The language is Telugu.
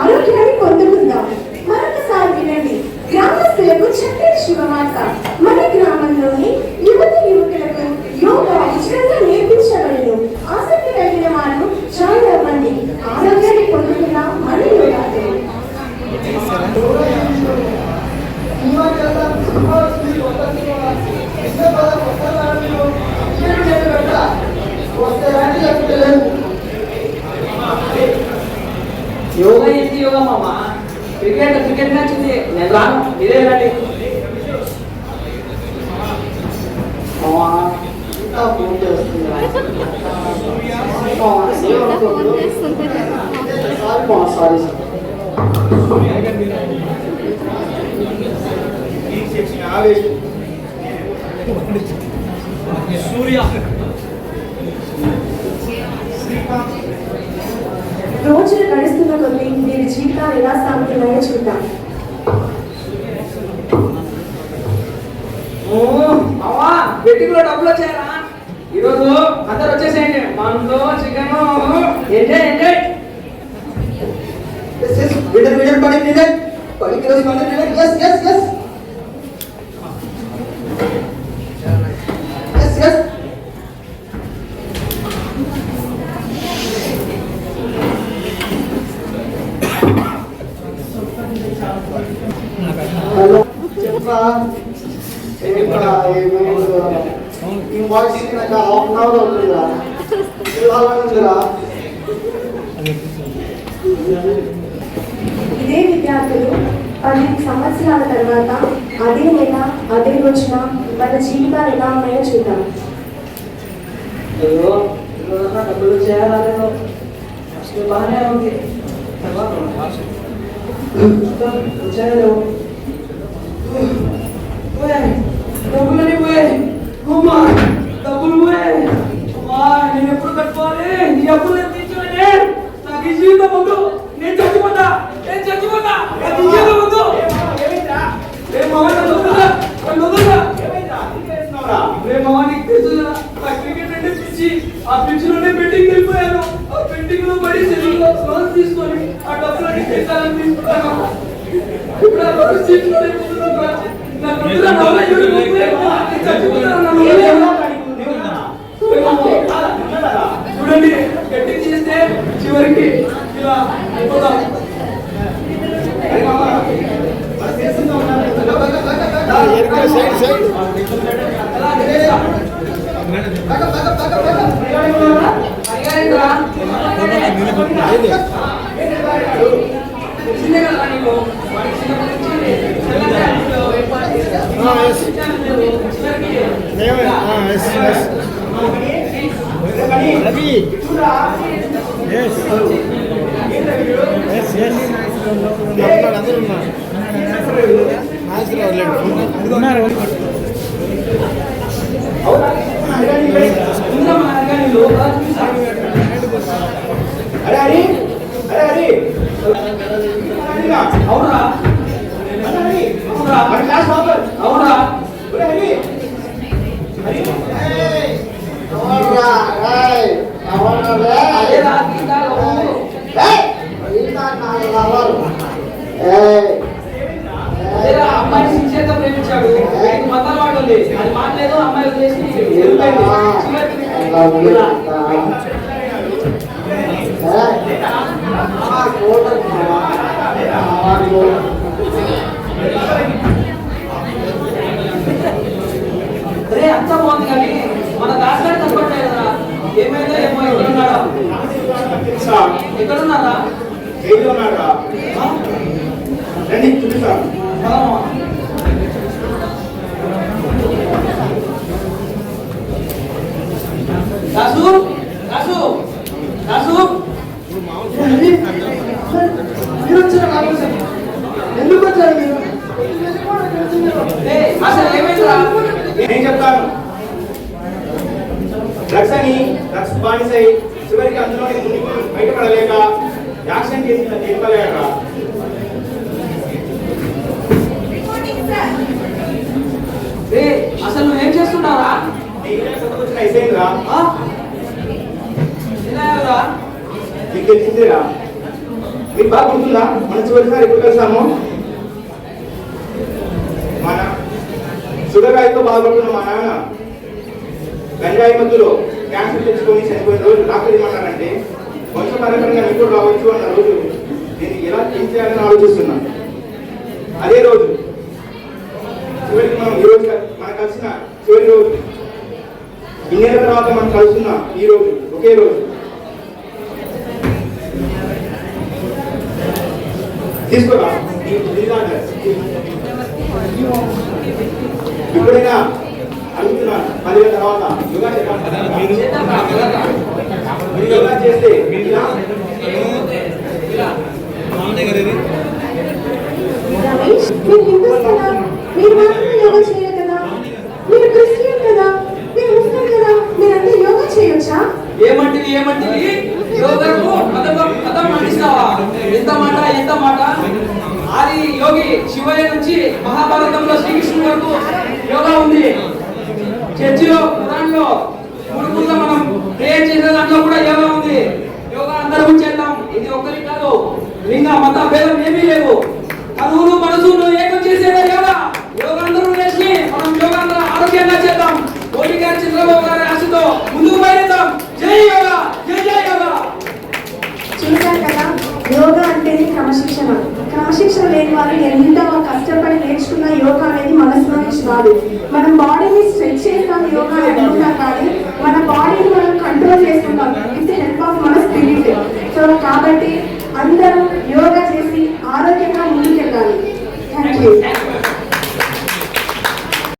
ఆరోగ్యాన్ని పొందుకుందాం. మరొకసారి వినండి. గ్రామస్తులకు చక్కని శుభమాట క్రికెట్ క్రికెట్ మ్యాచ్ ఉంది నేను రాను మీరే రండి మామ ఇంకా ఫోన్ చేస్తుందా మామ, ఏమనుకోవద్దు. సారీ మామ సారీ సార్ రోజులు గడుస్తున్న కొద్దీ వీరి జీవితాలు ఎలా సాగుతున్నాయో చూద్దాం. వెట్టింగ్లో డబ్బులు వచ్చాయరా? ఈరోజు అందరు వచ్చేసేయండి. మందు chicken enjoy enjoy. Body, middle. Body cross, body, చెప్పా ఈ వాయిస్ నాకు హాఫ్ అన్ అవర్ అవుతుందిరా ఇదే విద్యార్థులు పది సంవత్సరాల తర్వాత అదే నెల అదే రోజున మన జీవితాలు ఎలా ఉన్నాయో చూద్దాం. డబ్బులు చేయాలేదో ఫస్ట్ బాగానే ఉంది. తర్వాత వచ్చాయో డబ్బులని పోయాయి అమ్మా డబ్బులు పోయాయి అమ్మా నేను ఎప్పుడు కట్టుకోవాలి? ఈ అప్పులు నేను తీర్చుకోవాలి నాకు ఈ జీవితం వద్దు. నేను చచ్చిపోతా. నేను చచ్చిపోతా. నాకు ఈ జీవితం వద్దు. ఏ చూడండి బెట్టింగ్ చేస్తే చివరికి ఇలా అయిపోతాం రవి ఎస్ ఎస్ ఎస్ ఉన్నారు అందరూ ఉన్నారు ఉన్నారు ఇంకా నాకు అవర్ ఏయ్ అదే రా అమ్మాయి శిక్షేత ప్రేమించాడు ఐదు మతాల వాడు ఉంది. అది మాట్లేదు అమ్మాయి వదిలేసి వెళ్ళిపోయింది. చివరికి అలా ఇలా. అరే అంతా బాగుంది కానీ మన దాసగాడు కనపడలేదు ఏమైందో ఏమో ఎక్కడున్నాడా ఎక్కడున్నారా? ఆ? రండి చూపిస్తా. దాసు దాసు దాసు. మీరు వచ్చారా ఎందుకు వచ్చారు మీరు? అసలు ఏమైందిరా? నేను చెప్తాను డ్రగ్స్ అని డ్రగ్స్ బానిసై చివరికి అందులోనే మునిగి బయటపడలేక యాక్షన్ చేసిన చెప్పలేక రే అసలు నువ్వేం చేస్తున్నావురా? నీకే తెలిసిందేరా. మీకు బాగా గుర్తుందా? మన చివరిసారి ఎప్పుడు కలిసాము? మన సుడగాయతో బాధపడుతున్న మా నాన్న గంజాయి మధ్యలో క్యాన్సర్ తెచ్చుకొని చనిపోయిన రోజు డాక్టర్ ఏమన్నారంటే వంశపరంగా మీకు రావచ్చు అన్న రోజు. నేను ఎలా చేయాలని ఆలోచిస్తున్నాను అదే రోజు. చివరికి మనం ఈ రోజు మనం కలిసిన చివరి రోజు. ఇన్నేళ్ళ తర్వాత మనం కలుస్తున్న ఈ రోజు ఒకే రోజు. తీసుకోరా? ఎప్పుడైనా అడుగుతున్నాను ఇప్పుడైనా అడుగుతున్నా పదివేల తర్వాత. యోగా చేద్దాం. యోగా చేస్తే మీరు హిందూస్ కదా మీరు మాత్రమే యోగా చేయరు కదా మీరు క్రిస్టియన్ కదా మీరు ముస్లిం కదా యోగా చేయొచ్చా యోగకు కథ కథ మండిస్తావా ఎంత మాట ఎంత మాట ఆది యోగి శివయ్య నుంచి మహాభారతంలో శ్రీకృష్ణుడు వరకు యోగా ఉంది చర్చిలో ప్రధానంలో గురుకుల్లో మనం ప్రేయర్ చేసేదా దాంట్లో కూడా యోగా ఉంది యోగా అందరూ చేద్దాం ఇది ఒక్కరి కాదు లింగ మత భేదం ఏమీ లేవు. కనువులు మనసులు ఏకం చేసేదే కదా. యోగా అందరూ చేసి మనం యోగాంధ్ర ఆరోగ్యంగా చేద్దాం. మోడీ గారి చంద్రబాబు గారి ఆశతో ముందుకు పయనిద్దాం. జై యోగా జై జై యోగా. చూశారు కదా యోగా అంటేనే క్రమశిక్షణ. క్రమశిక్షణ లేని వాళ్ళు ఎంత కష్టపడి నేర్చుకున్న యోగా అనేది మనసు మనిషి కాదు మనం బాడీని స్ట్రెచ్ చేస్తాం యోగా